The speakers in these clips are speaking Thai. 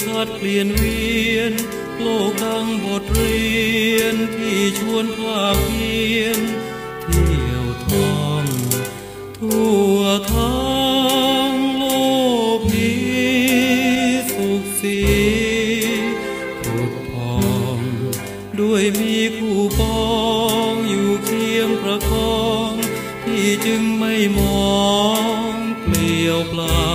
ทิวทัศน์เปลี่ยนเวียน โลกดังบทเรียนที่ชวนภาคเพียน เที่ยวท่องทั่วทั้งโลกนี้สุขสีผุดพองด้วยมีคู่ปองอยู่เคียงประคอง ที่จึงไม่มองเปลี่ยวเปล่า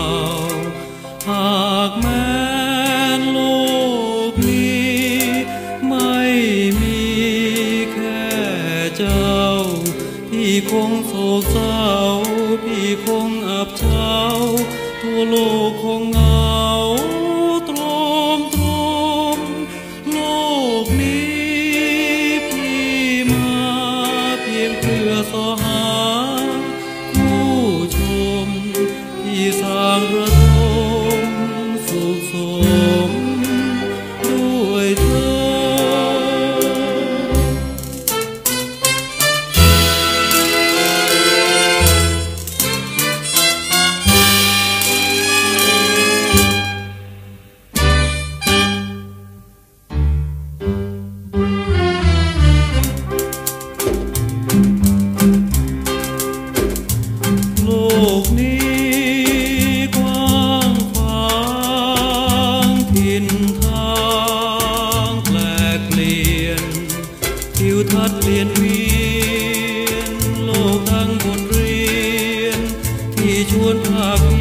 พี่คงโศกเศร้า พี่คงอับเฉาทั่วโลกคงเงา ทิวทัศน์เปลี่ยนเวียนโลกทั้งบทเรียน ที่ชวนภาค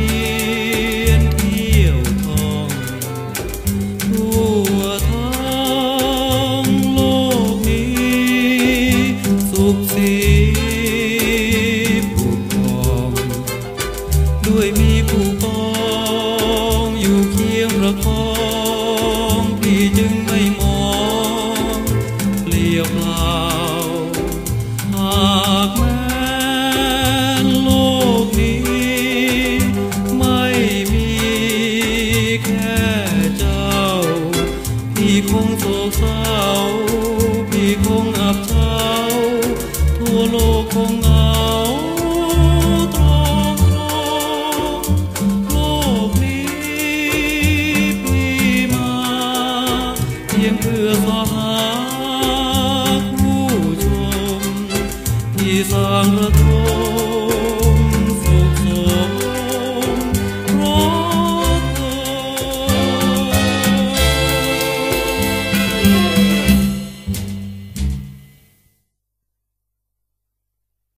พี่คงโศกเศร้าพี่คงอับเฉาทั่วโลกคงเหงาตรมตรมโลกนี้พี่มาเพียงเพื่อสหาผู้ชมที่สร้างระทม